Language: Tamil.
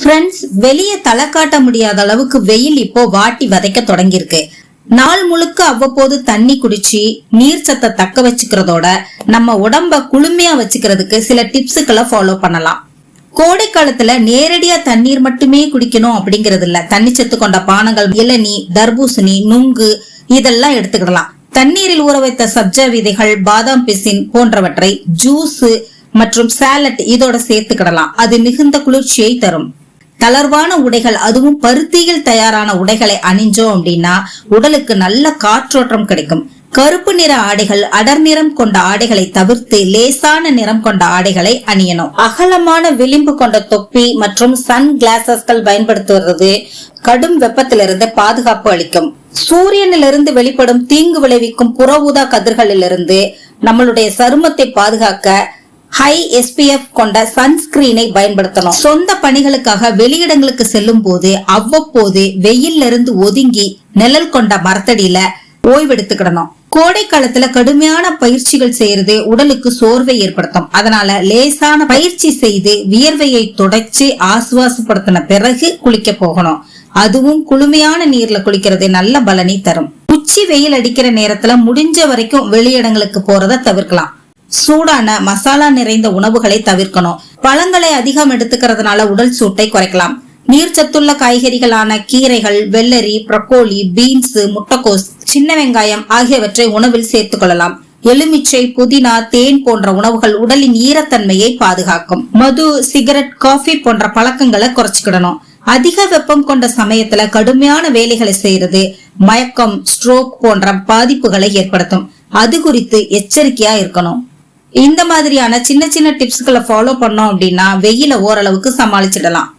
ஃப்ரெண்ட்ஸ் வெளியே தலை காட்ட முடியாத அளவுக்கு வெயில் இப்போ வாட்டி வதைக்க தொடங்கியிருக்கு. நாள் முழுக்க அவ்வப்போது தண்ணி குடிச்சு நீர் சத்தை தக்க வச்சுக்கிறதோட நம்ம உடம்ப குளுமையா வச்சுக்கிறதுக்கு சில டிப்ஸுக்களை ஃபாலோ பண்ணலாம். கோடை காலத்துல நேரடியா தண்ணீர் மட்டுமே குடிக்கணும் அப்படிங்கறது இல்ல தண்ணிச்சத்து கொண்ட பானங்கள் இளநி தர்பூசணி நுங்கு இதெல்லாம் எடுத்துக்கிடலாம். தண்ணீரில் ஊற வைத்த சப்ஜா விதைகள் பாதாம் பிசின் போன்றவற்றை ஜூஸ் மற்றும் சாலட் இதோட சேர்த்துக்கிடலாம். அது மிகுந்த குளிர்ச்சியை தரும். தளர்வான உடைகள் அதுவும் பருத்தியில் தயாரான உடைகளை அணிஞ்சோம் அப்படின்னா உடலுக்கு நல்ல காற்றோட்டம் கிடைக்கும். கருப்பு நிற ஆடைகள் அடர் நிறம் கொண்ட ஆடைகளை தவிர்த்து லேசான நிறம் கொண்ட ஆடைகளை அணியணும். அகலமான விளிம்பு கொண்ட தொப்பி மற்றும் சன் கிளாசஸ்கள் பயன்படுத்துவது கடும் வெப்பத்திலிருந்து பாதுகாப்பு அளிக்கும். சூரியனிலிருந்து வெளிப்படும் தீங்கு விளைவிக்கும் புற ஊதா கதிர்களிலிருந்து நம்மளுடைய சருமத்தை பாதுகாக்க ஹை எஸ்பிஎஃப் கொண்ட சன்ஸ்கிரீனை பயன்படுத்தணும். சொந்த பணிகளுக்காக வெளியிடங்களுக்கு செல்லும் போது அவ்வப்போது வெயில்ல இருந்து ஒதுங்கி நிழல் கொண்ட மரத்தடியில ஓய்வெடுத்துக்கிடணும். கோடை காலத்துல கடுமையான பயிற்சிகள் செய்யறது உடலுக்கு சோர்வை ஏற்படுத்தும். அதனால லேசான பயிற்சி செய்து வியர்வையை தொடச்சி ஆசுவாசப்படுத்தின பிறகு குளிக்க போகணும். அதுவும் குளுமையான நீர்ல குளிக்கிறது நல்ல பலனை தரும். உச்சி வெயில் அடிக்கிற நேரத்துல முடிஞ்ச வரைக்கும் வெளியிடங்களுக்கு போறத தவிர்க்கலாம். சூடான மசாலா நிறைந்த உணவுகளை தவிர்க்கணும். பழங்களை அதிகம் எடுத்துக்கிறதுனால உடல் சூட்டை குறைக்கலாம். நீர்ச்சத்துள்ள காய்கறிகளான கீரைகள் வெள்ளரி ப்ரக்கோலி பீன்ஸ் முட்டைக்கோஸ் சின்ன வெங்காயம் ஆகியவற்றை உணவில் சேர்த்துக் கொள்ளலாம். எலுமிச்சை புதினா தேன் போன்ற உணவுகள் உடலின் ஈரத்தன்மையை பாதுகாக்கும். மது சிகரெட் காஃபி போன்ற பழக்கங்களை குறைச்சிக்கிடணும். அதிக வெப்பம் கொண்ட சமயத்துல கடுமையான வேலைகளை செய்யறது மயக்கம் ஸ்ட்ரோக் போன்ற பாதிப்புகளை ஏற்படுத்தும். அது குறித்து எச்சரிக்கையா இருக்கணும். இந்த மாதிரியான சின்ன சின்ன டிப்ஸ்களை ஃபாலோ பண்ணோம் அப்படின்னா வெயில ஓரளவுக்கு சமாளிச்சிடலாம்.